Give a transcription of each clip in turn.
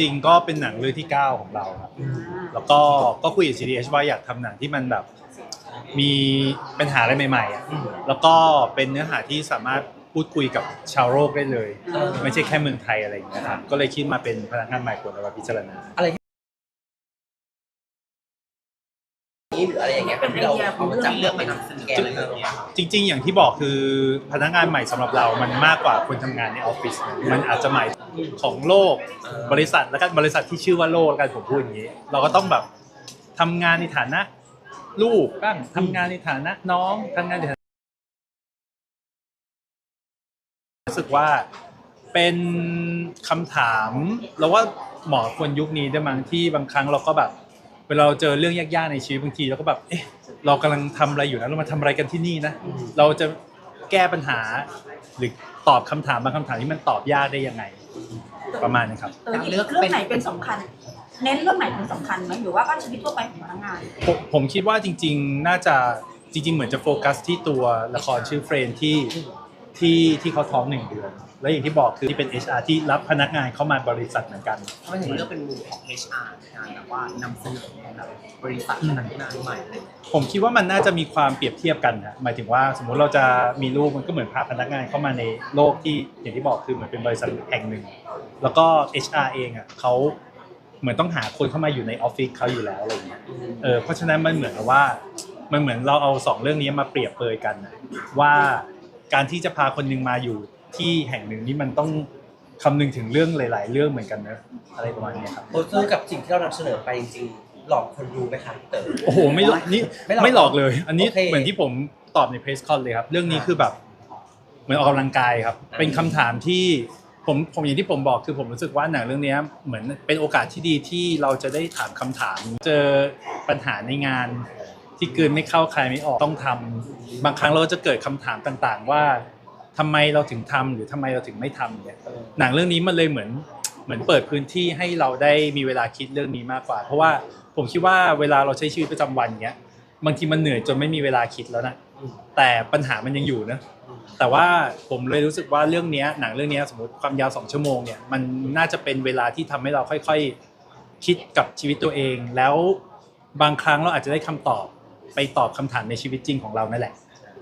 ริง ๆ ก็เป็นหนังเรื่องที่ 9 ของเราครับแล้วก็ก็คุยกับ CDH ว่าอยากทำหนังที่มันแบบ มีปัญหาอะไรใหม่ๆอะแล้วก็เป็นเนื้อหาที่สามารถพูดคุยกับชาวโลกได้เลยเออไม่ใช่แค่เมืองไทยอะไรอย่างเงี้ยครับก็เลยคิดมาเป็นพนักงานใหม่ควรเอามาพิจารณา อะไร นี่หรืออะไรอย่างเงี้ยที่เราเอามาจับเรื่องไปนำเสนอแกอะไรแบบเนี้ยจริง ๆ อย่างที่บอกคือพนักงานใหม่สำหรับเรามันมากกว่าคนทำงานในออฟฟิศนะมันอาจจะหมายของโลกเออบริษัทแล้วก็บริษัทที่ชื่อว่าโลกแล้วกันผมพูดอย่างนี้ เราก็ต้องแบบทำงานในฐานะ ลูกบ้างทำงานในฐานะน้องทำงานในฐานะรู้สึกว่าเป็นคำถามเราว่าเหมาะคนยุคนี้ด้วยมั้งที่บางครั้งเราก็แบบ เวลาเราเจอเรื่องยากๆในชีวิตบางทีเราก็แบบเอ๊ะเรากำลังทำอะไรอยู่นะเรามาทำอะไรกันที่นี่นะเราจะแก้ปัญหา หรือตอบคำถามบางคำถามที่มันตอบยากได้ยังไง ประมาณนี้ครับ เออเรื่องไหนเป็นสำคัญ เน้นเรื่องไหนเป็นสำคัญไหมหรือว่าก็ชีวิตทั่วไปของพนักงาน ผมผมคิดว่าจริง ๆ น่าจะจริง ๆ เหมือนจะโฟกัสที่ตัวละครชื่อเฟรนที่ ที่ที่เขาท้องหนึ่งเดือน แล้วอย่างที่บอกคือที่เป็น HR ที่รับพนักงานเข้ามาบริษัทเหมือนกัน ทำไมถึงเลือกเป็นมุมของ HR ในการแบบว่านำเสนอแบบบริษัทพนักงานใหม่อะไรอย่างเงี้ยผมคิดว่ามันน่าจะมีความเปรียบเทียบกันนะหมายถึงว่าสมมุติเราจะมีลูกมันก็เหมือนพาพนักงานเข้ามาในโลกที่อย่างที่บอกคือเหมือนเป็นบริษัทแห่งหนึ่ง แล้วก็ HR เองอะเขาเหมือนต้องหาคนเข้ามาอยู่ในออฟฟิศเขาอยู่แล้วอะไรอย่างเงี้ย เออเพราะฉะนั้นมันเหมือนกับว่า มันเหมือนเราเอาสองเรื่องนี้มาเปรียบเปรยกันนะว่า การที่จะพาคนหนึงมาอยู่ที่แห่งหนึ่งนี่มันต้องคำนึงถึงเรื่องหลาย ๆ เรื่องเหมือนกันนะอะไรประมาณเนี้ยครับ โพสต์กับสิ่งที่เรานำเสนอไปจริงๆหลอกคนดูไหมคะพี่เต๋อ โอ้โหไม่หลอกนี่ไม่หลอกไม่หลอกเลย อันนี้โอเคเหมือนที่ผมตอบในเพรสคอนเลยครับ เรื่องนี้คือแบบเหมือนออกกำลังกายครับ เป็นคำถามที่ผมผมอย่างที่ผมบอกคือผมรู้สึกว่าหนังเรื่องเนี้ยเหมือนเป็นโอกาสที่ดีที่เราจะได้ถามคำถาม เจอปัญหาในงาน ที่เกินไม่เข้าใครไม่ออกต้องทำบางครั้งเราก็จะเกิดคำถามต่างๆ ว่าทำไมเราถึงทำหรือทำไมเราถึงไม่ทำเนี่ยหนังเรื่องนี้มันเลยเหมือนเหมือนเปิดพื้นที่ให้เราได้มีเวลาคิดเรื่องนี้มากกว่า เพราะว่าผมคิดว่าเวลาเราใช้ชีวิตประจำวันเนี้ยบางทีมันเหนื่อยจนไม่มีเวลาคิดแล้วนะแต่ปัญหามันยังอยู่นะแต่ว่าผมเลยรู้สึกว่าเรื่องนี้หนังเรื่องนี้สมมติความยาวสองชั่วโมงเนี่ยมันน่าจะเป็นเวลาที่ทำให้เราค่อย ๆ คิดกับชีวิตตัวเอง แล้วบางครั้งเราอาจจะได้คำตอบ ไปตอบคำถามในชีวิตจริงของเรานั่นแหละ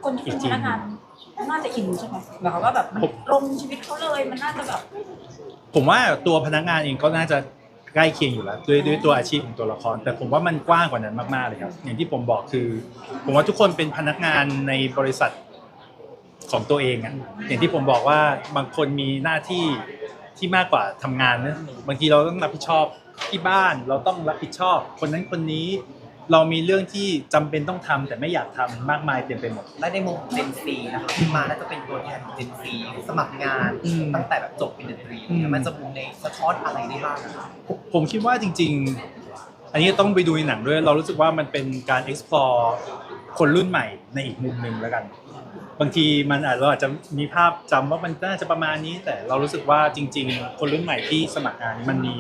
คนที่เป็นพนักงานน่าจะอินใช่ไหมหมายความว่าแบบมันผมลงชีวิตเขาเลยมันน่าจะแบบผมว่าตัวพนักงานเองก็น่าจะใกล้เคียงอยู่แล้วด้วยด้วยตัวอาชีพของตัวละคร แต่ผมว่ามันกว้างกว่านั้นมากๆเลยครับ อย่างที่ผมบอกคือ ผมว่าทุกคนเป็นพนักงานในบริษัทของตัวเองอะอย่างที่ผมบอกว่าบางคนมีหน้าที่ที่มากกว่าทำงานนะบางทีเราต้องรับผิดชอบที่บ้านเราต้องรับผิดชอบ คนนั้นคนนี้ เรามีเรื่องที่จำเป็นต้องทำแต่ไม่อยากทำมากมายเต็มไปหมด และในมุมเจนซีนะคะที่มาน่าจะเป็นตัวแทนของเจนซีสมัครงานอืมตั้งแต่แบบจบเป็นดนตรีอืม มันจะมุมในสะท้อนอะไรได้บ้างอะคะ ผมผมคิดว่าจริง ๆ อันนี้ต้องไปดูในหนังด้วย เรารู้สึกว่ามันเป็นการ explore คนรุ่นใหม่ในอีกมุมหนึ่งแล้วกัน บางทีมันอาจเราอาจจะมีภาพจำว่ามันน่าจะประมาณนี้ แต่เรารู้สึกว่าจริง ๆ คนรุ่นใหม่ที่สมัครงานมันมี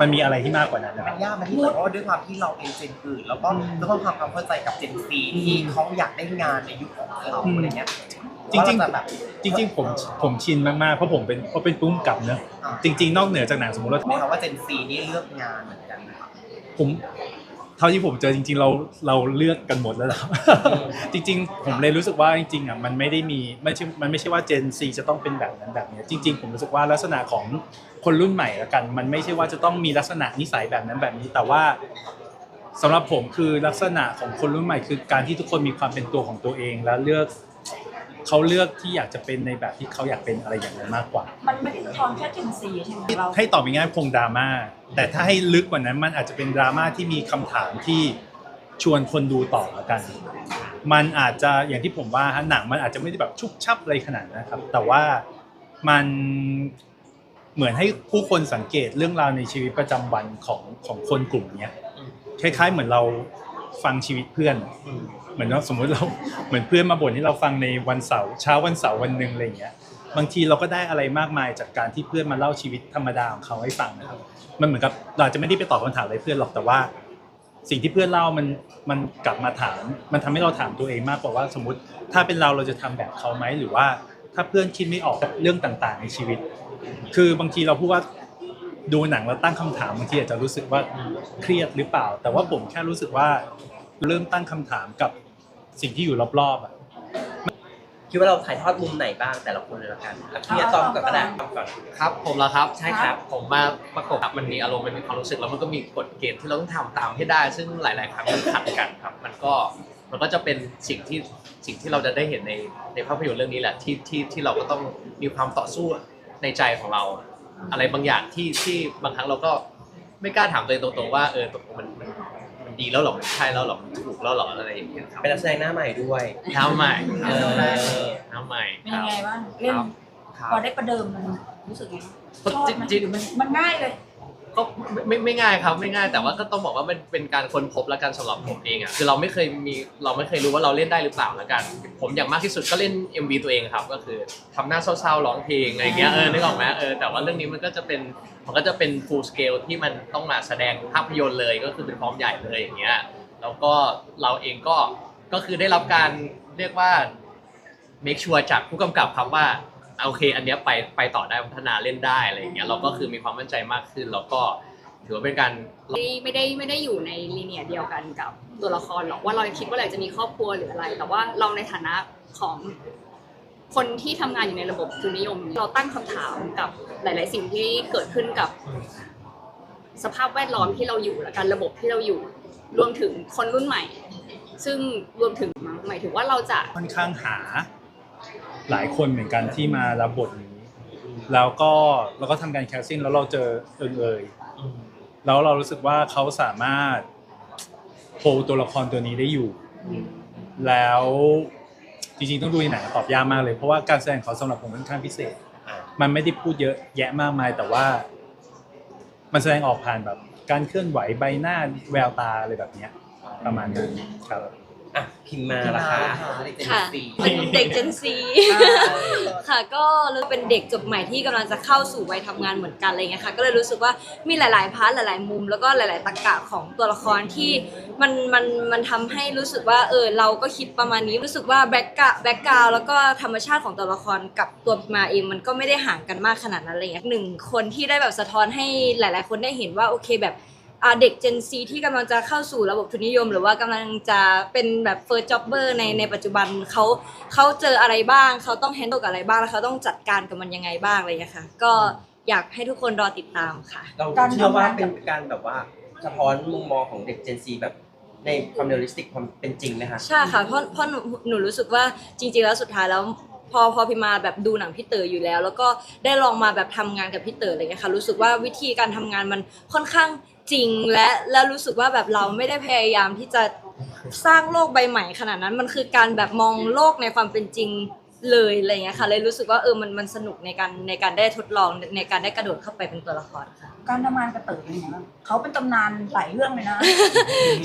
มันมีอะไรที่มากกว่านั้นนะคมัรับนยากไหมที่แบบว่าด้วยความที่เราเป็นเจนอื่นแล้วก็อืมต้องทำความเข้าใจกับเจนซีที่เขาอยากได้งานในยุคของเขาอืมอะไรเงี้ยจริงๆว่าเาจะแบบจริง ๆ ผมผมชินมากๆเพราะผมเป็นเพราะเป็นปุ้มกับเนอะอ่าจริง ๆ นอกเหนือจากหนังสมมติเราไหมคะว่าเจนซีนี่เลือกงานเหมือนกันนะคะผม เท่าที่ผมเจอจริง ๆ เราเราเลือกกันหมดแล้วล่ะจริง ๆ ผมเลยรู้สึกว่าจริงๆอะมันไม่ได้มีไม่ใช่มันไม่ใช่ว่าเจนซีจะต้องเป็นแบบนั้นแบบนี้จริง ๆ ผมรู้สึกว่าลักษณะของคนรุ่นใหม่ละกัน มันไม่ใช่ว่าจะต้องมีลักษณะนิสัยแบบนั้นแบบนี้ แต่ว่าสำหรับผมคือลักษณะของคนรุ่นใหม่คือการที่ทุกคนมีความเป็นตัวของตัวเองแล้วเลือก เขาเลือกที่อยากจะเป็นในแบบที่เขาอยากเป็นอะไรอย่างนั้นมากกว่า มันไม่ได้สะท้อนแค่เจนซีใช่ไหมเราให้ตอบง่ายๆคงดราม่าแต่ถ้าให้ลึกกว่านั้นมันอาจจะเป็นดราม่าที่มีคำถามที่ชวนคนดูต่อละกัน มันอาจจะอย่างที่ผมว่าฮะหนังมันอาจจะไม่ได้แบบชุบชับอะไรขนาดนั้นนะครับ แต่ว่ามันเหมือนให้ผู้คนสังเกตเรื่องราวในชีวิตประจำวันของของคนกลุ่มเนี้ยคล้ายๆเหมือนเรา ฟังชีวิตเพื่อน เหมือนว่าสมมุติเราเหมือนเพื่อนมาบ่นให้เราฟังในวันเสาร์เช้าวันเสาร์วันหนึ่งอะไรอย่างเงี้ยบางทีเราก็ได้อะไรมากมายจากการที่เพื่อนมาเล่าชีวิตธรรมดาของเขาให้ฟังนะครับ มันเหมือนกับเราอาจจะไม่ได้ไปตอบคำถามอะไรเพื่อนหรอกแต่ว่า สิ่งที่เพื่อนเล่ามันมันกลับมาถาม มันทำให้เราถามตัวเองมากกว่าว่า สมมติถ้าเป็นเราเราจะทำแบบเขาไหมหรือว่า ถ้าเพื่อนคิดไม่ออกเรื่องต่างๆ ในชีวิต คือบางทีเราพูดว่า ดูหนังแล้วตั้งคำถามบางทีอาจจะรู้สึกว่าเครียดหรือเปล่า แต่ว่าผมแค่รู้สึกว่าเริ่มตั้งคำถามกับสิ่งที่อยู่รอบๆอะคิดว่าเราถ่ายทอดมุมไหนบ้างแต่ละคนเลยละกันพี่อะตอมกับกระดาษตอมก่อนครับ ผมแล้วครับใช่ครับ ผมมาประกบครับมันมีอารมณ์มันมีความรู้สึกแล้วมันก็มีกฎเกณฑ์ที่เราต้องทำตามให้ได้ ซึ่งหลาย ๆ ครั้งมันขัดกันครับ มันก็มันก็จะเป็นสิ่งที่สิ่งที่เราจะได้เห็นในในภาพยนตร์เรื่องนี้แหละที่ที่ที่เราก็ต้องมีความต่อสู้ในใจของเรา อะไรบางอย่างที่ที่บางครั้งเราก็ไม่กล้าถามตัวเองตรงๆว่าเออตกลงมันมันมันดีแล้วหรอมันใช่แล้วหรอมันถูกแล้วหรออะไรอย่างเงี้ยครับเป็นนักแสดงหน้าใหม่ด้วยน้ำใหม่เออน้ำใหม่เป็นครัยังบ ไงบ้างเล่นครับ พอได้ประเดิมมันรู้สึกไงบ้างชอบไหมจริงๆ หรือมันมันง่ายเลย ก็ไม่ไม่ไม่ง่ายครับไม่ง่าย แต่ว่าก็ต้องบอกว่ามันเป็นการค้นพบแล้วกันสำหรับผมเองอะคือเราไม่เคยมีเราไม่เคยรู้ว่าเราเล่นได้หรือเปล่าแล้วกัน ผมอย่างมากที่สุดก็เล่น MV ตัวเองครับ ก็คือทำหน้าเศร้าๆร้องเพลงอะไรเงี้ยเออนึกออกไหมเออแต่ว่าเรื่องนี้มันก็จะเป็นมันก็จะเป็น full scale ที่มันต้องมาแสดงภาพยนตร์เลยก็คือเป็นพร้อมใหญ่เลยอย่างเงี้ยแล้วก็เราเองก็ก็คือได้รับการเรียกว่า make sure จากผู้กำกับครับว่า โอเค อันเนี้ยไปไปต่อได้พัฒนาเล่นได้อะไรอย่างเงี้ยเราก็คือมีความมั่นใจมากขึ้น แล้วก็ถือว่าเป็นการ ไม่ไม่ได้ไม่ได้อยู่ในลีเนียเดียวกันกับตัวละครหรอกว่าเราคิดว่าเราจะมีครอบครัวหรืออะไร แต่ว่าเราในฐานะของคนที่ทำงานอยู่ในระบบทุนนิยม เราตั้งคำถามกับหลาย ๆ สิ่งที่เกิดขึ้นกับ สภาพแวดล้อมที่เราอยู่และการระบบที่เราอยู่รวมถึงคนรุ่นใหม่ ซึ่งรวมถึงหมายถึงว่าเราจะ ค่อนข้างหา หลายคนเหมือนกันที่มารับบทนี้ แล้วก็เราก็ทำการแคสซิ่งแล้วเราเจอเอิงเอยแล้วเรารู้สึกว่าเขาสามารถโฮตัวละครตัวนี้ได้อยู่ แล้วจริงๆต้องดูในหนังตอบยากมากเลยเพราะว่าการแสดงเขาสำหรับผมค่อนข้างพิเศษ มันไม่ได้พูดเยอะแยะมากมาย แต่ว่า มันแสดงออกผ่านแบบ การเคลื่อนไหวใบหน้าแววตาอะไรแบบเนี้ย ประมาณนั้นครับ อะพิมพ์มาที่ละมาค่ะเด็กเจนค่ะซีเป็นเด็ก Gen Z ค่ะก็เลยเป็นเด็กจบใหม่ที่กำลังจะเข้าสู่วัยทำงานเหมือนกันอะไรเงี้ยค่ะก็เลยรู้สึกว่ามีหลาย ๆ พาร์ทหลาย ๆ มุม แล้วก็หลาย ๆตรรกะของตัวละครที่มันมันมันทำให้รู้สึกว่าเออเราก็คิดประมาณนี้รู้สึกว่าแบ็กกะแบ็กกราวแล้วก็ธรรมชาติของตัวละครกับตัวพิมาเองมันก็ไม่ได้ห่างกันมากขนาดนั้นอะไรเงี้ยหนึ่งคนที่ได้แบบสะท้อนให้หลาย ๆ คนได้เห็นว่าโอเคแบบอ่า เด็ก Gen Z ที่กำลังจะเข้าสู่ระบบทุนนิยม หรือว่ากำลังจะเป็นแบบ first jobber ในในปัจจุบันเขาเขาเจออะไรบ้าง เขาต้อง handle กับอะไรบ้างแล้วเขาต้องจัดการกับมันยังไงบ้างอะไรอย่างเงี้ยค่ะ ก็อยากให้ทุกคนรอติดตามค่ะ เราการเชื่อว่าทำงานกับเป็นการแบบว่าสะท้อนมุมมองของเด็ก Gen Z แบบในความเรียลลิสติกความเป็นจริงไหมคะใช่ค่ะเพราะเพราะหนูหนูรู้สึกว่าจริง ๆ แล้วสุดท้ายแล้วพอพอพิมมาแบบดูหนังพี่เต๋ออยู่แล้ว แล้วก็ได้ลองมาแบบทำงานกับพี่เต๋ออะไรเงี้ยค่ะรู้สึกว่าวิธีการทำงานมันค่อนข้าง จริงและและรู้สึกว่าแบบเราไม่ได้พยายามที่จะสร้างโลกใบใหม่ขนาดนั้น มันคือการแบบมองโลกในความเป็นจริง เลยอะไรเงี้ยค่ะเลยรู้สึกว่าเออมันมันสนุกในการในการได้ทดลองในการได้กระโดดเข้าไปเป็นตัวละครค่ะ การทำงานกับเต๋อเป็นยังไงบ้างเขาเป็นตำนานหลายเรื่องเลยนะ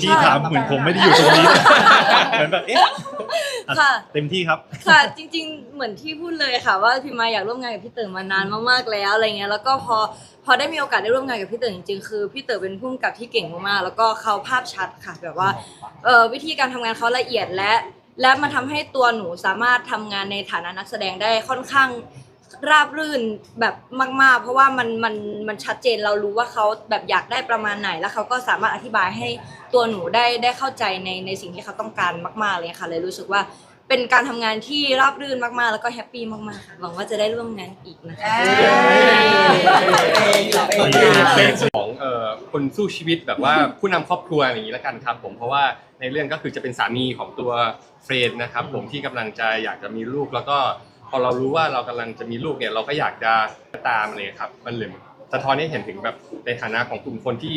ที่ถามเหมือนผมไม่ได้อยู่ตรงนี้ เหมือนแบบเอ๊ะอะค่ะ เต็มที่ครับ ค่ะจริง ๆ เหมือนที่พูดเลยค่ะ ว่าพิมมาอยากร่วมงานกับพี่เต๋อมานานมากๆแล้วอะไรเงี้ยแล้วก็พอพอได้มีโอกาสได้ร่วมงานกับพี่เต๋อจริงๆคือพี่เต๋อเป็นผู้กำกับที่เก่งมากๆแล้วก็เขาภาพชัดค่ะแบบว่าเออวิธีการทำงานเขาละเอียดและ และมันทำให้ตัวหนูสามารถทำงานในฐานะนักแสดงได้ค่อนข้างราบรื่นแบบมาก ๆ เพราะว่ามันมันมันชัดเจนเรารู้ว่าเขาแบบอยากได้ประมาณไหน แล้วเขาก็สามารถอธิบายให้ตัวหนูได้ได้เข้าใจในในสิ่งที่เขาต้องการมาก ๆเลยค่ะเลยรู้สึกว่า เป็นการทำงานที่ราบรื่นมากๆ แล้วก็แฮปปี้มากๆค่ะหวังว่าจะได้ร่วมงานอีกนะคะของเอ่อคนสู้ชีวิตแบบว่าผู้นำครอบครัวอย่างนี้แล้วกันครับผมเพราะว่าในเรื่องก็คือจะเป็นสามีของตัวเฟรนนะครับ ผมที่กำลังจะอยากจะมีลูกแล้วก็พอเรารู้ว่าเรากำลังจะมีลูกเนี่ยเราก็อยากจะตามอะไรเลยครับ มันเลยสะท้อนให้เห็นถึงแบบในฐานะของกลุ่มคนที่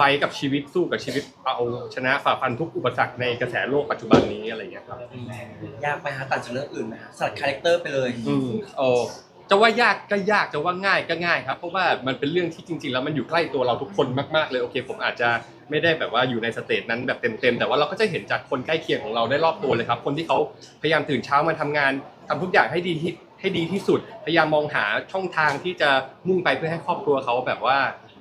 ไฟท์กับชีวิตสู้กับชีวิตเอาชนะฝ่าฟันทุกอุปสรรคในกระแสโลกปัจจุบันนี้อะไรอย่างเงี้ยครับยากไหมฮะต่างจากเรื่องอื่นไหมฮะสลัดคาแรคเตอร์ไปเลยอืมโอ้จะว่ายากก็ยากจะว่าง่ายก็ง่ายครับเพราะว่ามันเป็นเรื่องที่จริง ๆ แล้วมันอยู่ใกล้ตัวเราทุกคนมากๆเลยโอเค ผมอาจจะไม่ได้แบบว่าอยู่ในสเตจนั้นแบบเต็มๆแต่ว่าเราก็จะเห็นจากคนใกล้เคียงของเราได้รอบตัวเลยครับ คนที่เขาพยายามตื่นเช้ามาทำงานทำทุกอย่างให้ดีที่ให้ดีที่สุด พยายามมองหาช่องทางที่จะมุ่งไปเพื่อให้ครอบครัวเขาแบบว่า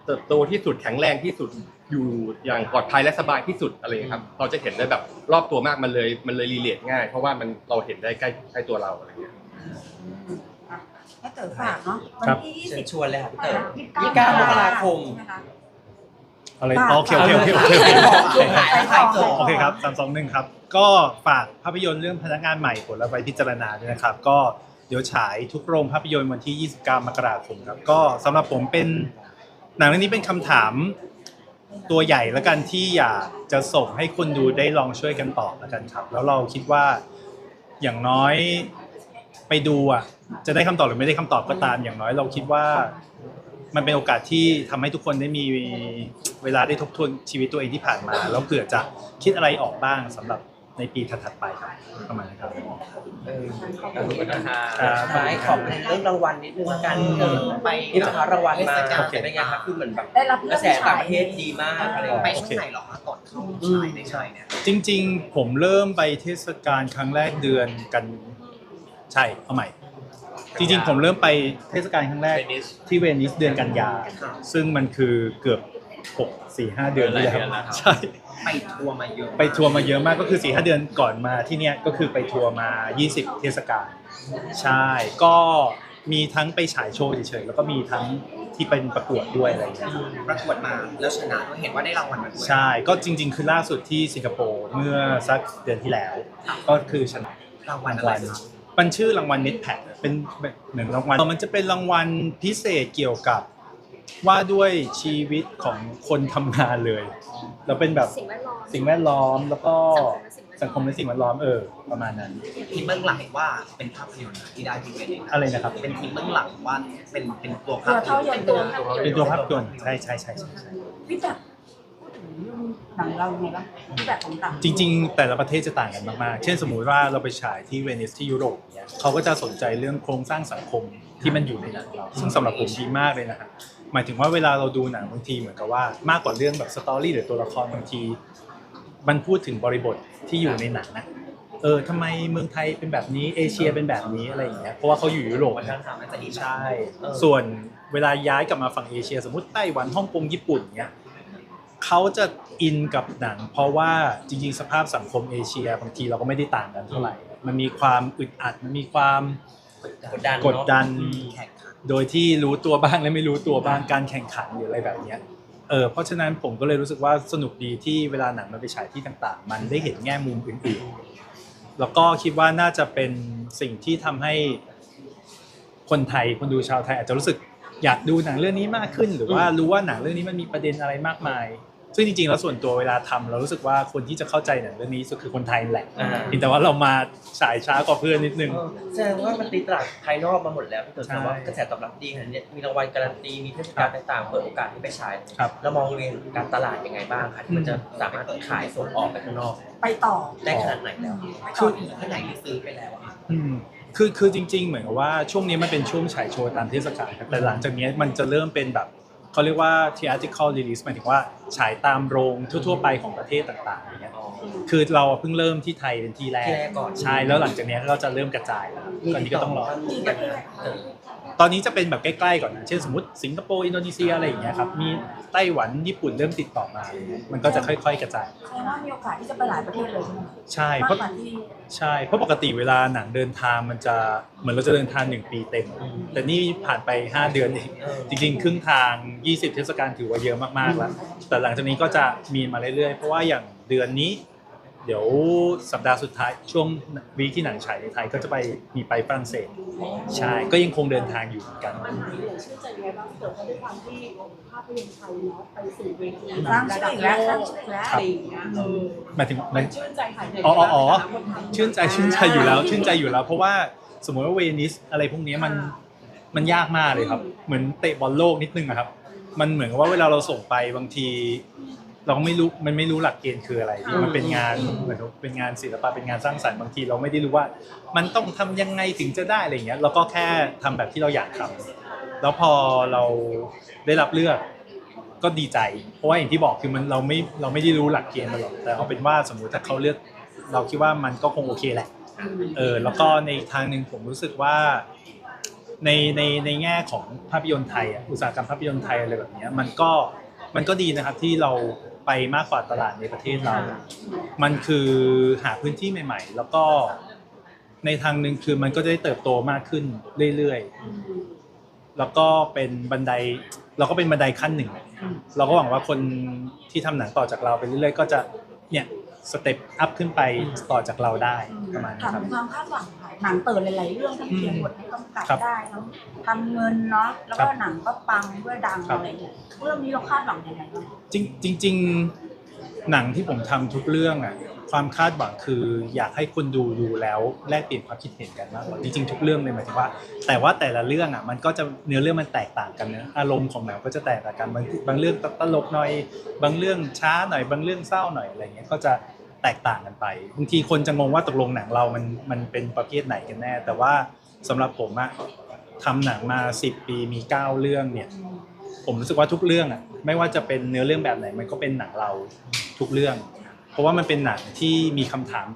เติบโตที่สุดแข็งแรงที่สุดอยู่อย่างปลอดภัยและสบายที่สุดอะไรอย่างเงี้ยครับ เราจะเห็นได้แบบรอบตัวมากมันเลยมันเลยรีเลทง่าย เพราะว่ามันเราเห็นได้ใกล้ใกล้ตัวเราอะไรอย่างเงี้ยให้ให้เต๋อฝากเนาะวัครับที่ยี่เชิสิญบชวนเลยค่ะพี่เต๋อ ยี่ยี่สิบเก้ามกราคม ใช่ไหคะอะไรฝากโอเคโอเคโอเคโอเคโอเคช่วงขายของ โอเคครับสามสองหนึ่งครับ ก็ฝากภาพยนตร์เรื่องพนักงานใหม่ผลไว้พิจารณาด้วยนะครับ ก็เดี๋ยวฉายทุกโรงภาพยนตร์วันที่ 29 มกราคมครับ ก็สำหรับผมเป็น หนังเรื่องนี้เป็นคำถามตัวใหญ่แล้วกันที่อยากจะส่งให้คนดูได้ลองช่วยกันตอบแล้วกันครับ แล้วเราคิดว่าอย่างน้อยไปดูอะจะได้คำตอบหรือไม่ได้คำตอบก็ตาม อย่างน้อยเราคิดว่า มันเป็นโอกาสที่ทำให้ทุกคนได้มีเวลาได้ทบทวนชีวิตตัวเองที่ผ่านมา แล้วเผื่อจะคิดอะไรออกบ้างสำหรับ ในปีถัดๆไปครับประมาณนี้ครับ เออขอบคุณนะคะครับท้ายขอบเป็นเรื่องรางวัลนิดนึงละกันเออไปนี่นะคะรางวัลมาโอเคเป็นไงครับคือเหมือนแบบได้รับกเลือระกแสต่างประเทศดีมากอะไรอย่างไปเงี้ย ช่วงไหนเหรอคะก่อนเข้าฉายในไทยเนี่ย จริงๆ ผมเริ่มไปเทศกาลครั้งแรกเดือนกันใช่เอาใหม่ จริงๆ ผมเริ่มไปเทศกาลครั้งแรกเวนิสที่เวนิสเดือนกันยา ซึ่งมันคือเกือบ 6 4 5 เดือนหลายที่เดือนแล้วครับ ใช่ ไปทัวร์มาเยอะไปทัวร์มาเยอะมากก็คือ4 5เดือนก่อนมาที่เนี้ยก็คือไปทัวร์มา 20 เทศกาลใช่ ก็มีทั้งไปฉายโชว์เฉยๆแล้วก็มีทั้งที่เป็นประกวดด้วยอะไรอย่างเงี้ยประกวดมาแล้วชนะด้วยเห็นว่าได้รางวัลมาด้วยใช่ก็จริง ๆ คือล่าสุดที่สิงคโปร์เมื่อสักเดือนที่แล้ว ก็คือชนะรางวัลอะไรครับมันชื่อรางวัล Net p a c เป็นเหมือนรางวัลมันจะเป็นรางวัลพิเศษเกี่ยวกับ ว่าด้วยชีวิตของคนทำงานเลย แล้วเป็นแบบสิ่งแวดล้อม สิ่งแวดล้อมแล้วก็สัสังงคคมมและและสิ่สิ่งงแวแวดดล้ล้ออมมเออ ประมาณนั้น ทีมเบื้องหลังว่าเป็นภาพยนตร์ที่ได้ที่เวนิสอะไรนะครับ เป็นทีมเบื้องหลังว่าเป็นเป็นตัวภาตัวพเท่ายนนตต์ร์ตัวเป็นตัวภาพยนตร์ใช่ใช่ใช่ใช่ใช่พี่แบบพูดถึงเรื่องหนังเรายังไงบ้างพี่แบบของต่างจริง ๆ แต่ละประเทศจะต่างกันมากๆ เช่นสมมุติว่าเราไปฉายที่เวนิสที่ยุโรปเนี่ยเขาก็จะสนใจเรื่องโครงสร้างสังคมที่มันอยู่ในหนังเราซึ่งสำหรับผมดีมากเลยนะครับ หมายถึงว่าเวลาเราดูหนังบางทีเหมือนกับว่ามากกว่าเรื่องแบบสตอรี่หรือตัวละครบางที มันพูดถึงบริบทที่อยู่ในหนังนะเออทำไมเมืองไทยเป็นแบบนี้เอเชียเป็นแบบนี้อะไรอย่างเงี้ยเพราะว่าเขาอยู่ยุโรปวัฒนนะธรรมมันจะอีกใช่ส่วนเวลาย้ายกลับมาฝั่งเอเชีย สมมติไต้หวันฮ่องกงญี่ปุ่นเนี้ยเขาจะอินกับหนัง เพราะว่าจริง ๆ สภาพสังคมเอเชียบางทีเราก็ไม่ได้ต่างกันเท่าไหร่ มันมีความอึดอัดมันมีความ กดดันกดดัน แข่งขันโดยที่รู้ตัวบ้างและไม่รู้ตัวบ้างการแข่งขันหรืออะไรแบบเนี้ยเออเพราะฉะนั้นผมก็เลยรู้สึกว่าสนุกดีที่เวลาหนังมันไปฉายที่ต่างๆ มันได้เห็นแง่มุมอื่นๆ แล้วก็คิดว่าน่าจะเป็นสิ่งที่ทำให้คนไทยคนดูชาวไทยอาจจะรู้สึกอยากดูหนังเรื่องนี้มากขึ้น หรือว่ารู้ว่าหนังเรื่องนี้มันมีประเด็นอะไรมากมาย ซึ่งจริงๆแล้วส่วนตัวเวลาทำเรารู้สึกว่าคนที่จะเข้าใจหนังเรื่องนี้สุดคือคนไทยแหละอ่าเพียงแต่ว่าเรามาฉายช้ากว่าเพื่อนนิดนึงเออแสดงว่ามันตีตลาดภายนอกมาหมดแล้วพี่เต๋อใช่แต่ว่ากระแสตอบรับดีขนาดนี้มีรางวัลการันตีมีเทศกาลต่างๆเปิดโอกาสให้ไปฉายครับเรามองเรียนการตลาดยังไงบ้างคะที่มันจะสามารถขายส่งออกไปข้างนอก ไปต่อได้ขนาดไหนแล้วไปต่คืออท่านไหนที่ซื้อไปแล้วอะอืมคือคือจริง ๆ เหมือนกับว่าช่วงนี้มันเป็นช่วงฉายโชว์ตามเทศกาลครับแต่หลังจากนี้มันจะเริ่มเป็นแบบ เขาเรียกว่า theatrical release หมายถึงว่าฉายตามโรงทั่ว ๆ ไปของประเทศต่างๆอย่างเงี้ยคือเราเพิ่งเริ่มที่ไทยเป็นที่แรกที่แรกก่อน ใช่แล้วหลังจากนี้ก็จะเริ่มกระจายแล้วตอนนี้ก็ต้องรอกี่ประเทศ ตอนนี้จะเป็นแบบใกล้ๆก่อนนะเช่นสมมติสิงคโปร์อินโดนีเซียอะไรอย่างเงี้ยครับมีไต้หวันญี่ปุ่นเริ่มติดต่อมาอะไรเงี้ยมันก็จะค่อย ๆ กระจายแสดงว่ามีโอกาสที่จะไปหลายประเทศเลยใช่ไหมใช่มากเพราะกว่าที่ใช่เพราะปกติเวลาหนังเดินทางมันจะเหมือนเราจะเดินทางหนึ่งปีเต็ม แต่นี่ผ่านไป 5 เดือนเองเออจริง ๆ ครึ่งทาง 20 เทศกาลถือว่าเยอะมากๆแล้วแต่หลังจากนี้ก็จะมีมาเรื่อยๆ เพราะว่าอย่างเดือนนี้ เดี๋ยวสัปดาห์สุดท้ายช่วงวีคที่หนังฉายในไทยก็จะไปมีไปฝรั่งเศสใช่ก็ยังคงเดินทางอยู่เหมือนกัน มันมีเหลือชื่อใจยังไงบ้างเกิดเพราะด้วยความที่ภาพยนตร์ไทยเนาะไปสู่เวทีสร้างชื่ออีกแล้วสร้างชื่ออีกแล้วอะไรอย่างเงี้ยเออหมายถึงมันชื่นใจค่ะในอ๋ออ๋ออ๋อชื่นใจชื่นใจอยู่แล้ว ชื่นใจอยู่แล้ว เพราะว่าสมมติว่าเวนิสอะไรพวกนี้มันมันยากมากเลยครับ เหมือนเตะบอลโลกนิดนึงอะครับ มันเหมือนกับว่าเวลาเราส่งไปบางที เราก็ไม่รู้มันไม่รู้หลักเกณฑ์คืออะไรที่มันเป็นงานเหมือนเป็นงานศิลปะเป็นงานสร้างสรรค์บางที เราไม่ได้รู้ว่า มันต้องทำยังไงถึงจะได้อะไรอย่างเงี้ยเราก็แค่ทำแบบที่เราอยากทำแล้วพอเราได้รับเลือกก็ดีใจ เพราะว่าอย่างที่บอกคือมันเราไม่เราไม่ได้รู้หลักเกณฑ์มันหรอกแต่เอาเป็นว่าสมมุติถ้าเขาเลือก เราคิดว่ามันก็คงโอเคแหละเออแล้วก็ในอีกทางหนึ่งผมรู้สึกว่าในในในแง่ของภาพยนตร์ไทยอะอุตสาหกรรมภาพยนตร์ไทยอะไรแบบเนี้ยมันก็มันก็ดีนะครับที่เรา ไปมากกว่าตลาดในประเทศเรา มันคือหาพื้นที่ใหม่ ๆ แล้วก็ในทางหนึ่งคือมันก็จะได้เติบโตมากขึ้นเรื่อยๆ แล้วก็เป็นบันไดเราก็เป็นบันไดขั้นหนึ่ง เราก็หวังว่าคนที่ทำหนังต่อจากเราไปเรื่อยๆ ก็จะเนี่ย สเต็ปอัพขึ้นไปต่อจากเราได้ประมาณนี้ถามครับถึงความคาดหวังค่ะหนังเปิดหลายๆเรื่องทั้งเขียนบทให้กำกับครับได้ทั้งทำเงินเนาะแล้วครัก็บหนังก็ปังด้วยดังครับ อะไรเงี้ยเรื่องนี้เราคาดหวังยังไงบ้างจริงจริงๆหนังที่ผมทำทุกเรื่องอะความคาดหวังคืออยากให้คนดูดูแล้วแลกเปลี่ยนความคิดเห็นกันมากกว่าจริงๆทุกเรื่องเลยหมายถึงว่า แต่ว่าแต่ละเรื่องอะมันก็จะเนื้อเรื่องมันแตกต่างกันนะอารมณ์ของหนังก็จะแตกต่างกันบางบางเรื่องตลกหน่อย บางเรื่องช้าหน่อย บางเรื่องเศร้าหน่อยอะไรเงี้ยก็จะ แตกต่างกันไปบางทีคนจะงงว่าตกลงหนังเรามันมันเป็นประเภทไหนกันแน่ แต่ว่าสำหรับผมอะทำหนังมา10ปีมี9เรื่องเนี่ยผมรู้สึกว่าทุกเรื่องอะไม่ว่าจะเป็นเนื้อเรื่องแบบไหนมันก็เป็นหนังเราทุกเรื่อง เพราะว่ามันเป็นหนังที่มีคำถาม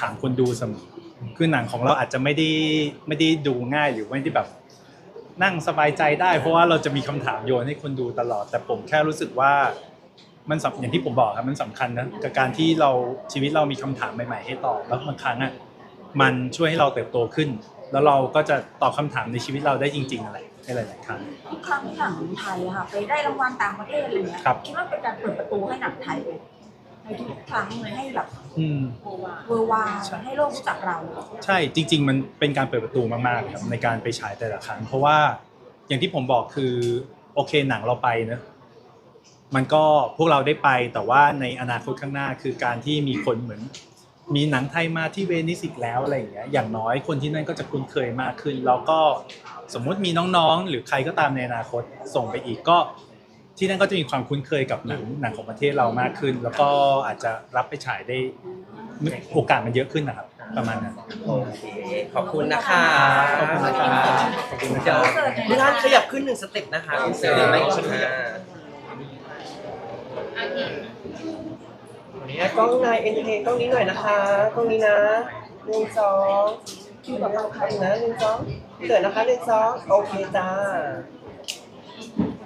ถามคนดูเสมอคือหนังของเราอาจจะไม่ได้ไม่ได้ดูง่ายหรือไม่ได้แบบนั่งสบายใจได้ เพราะว่าเราจะมีคำถามโยนให้คนดูตลอด แต่ผมแค่รู้สึกว่า มันสำอย่างที่ผมบอกครับมันสำคัญนะกับการที่เราชีวิตเรามีคำถามใหม่ ๆ ให้ตอบแล้วบางครั้งอะมันช่วยให้เราเติบโตขึ้น แล้วเราก็จะตอบคำถามในชีวิตเราได้จริงๆอะไรในหลายๆครั้ง ทุกครั้งที่หนังไทยอะค่ะ ไปได้รางวัลต่างประเทศอะไรเงี้ยครับ คิดว่าเป็นการเปิดประตูให้หนังไทยในทุกๆครั้งเลยให้แบบอืม เวอร์วายให้โลกรู้จักเราใช่จริง ๆ มันเป็นการเปิดประตูมากๆครับในการไปฉายแต่ละครั้ง เพราะว่าอย่างที่ผมบอกคือโอเคหนังเราไปเนอะ มันก็พวกเราได้ไปแต่ว่าในอนาคตข้างหน้าคือการที่มีคนเหมือน มีหนังไทยมาที่เวนิสอีกแล้วอะไรอย่างเงี้ยอย่างน้อยคนที่นั่นก็จะคุ้นเคยมากขึ้น แล้วก็สมมุติมีน้องๆ หรือใครก็ตามในอนาคตส่งไปอีกก็ที่นั่นก็จะมีความคุ้นเคยกับหนังหนังของประเทศเรามากขึ้น แล้วก็อาจจะรับไปฉายได้โอกาสมันเยอะขึ้นนะครับ ประมาณนั้นโอเคขอบคุณนะคะขอบคุณนะครับขอบคุณนะคเดี๋รัยวบพี่ท่านขยับขึ้นหนึ่งสเต็ปนะคะอินเสิร์ตไม่ขยับ นี้กล้องนายเอ็นเทกล้องนี้หน่อยนะคะกล้องนี้นะหนึ่งสองคิวกับเราค่ะนะหนึ่งสองเกิดนะคะหนึ่งสองโอเคจ้า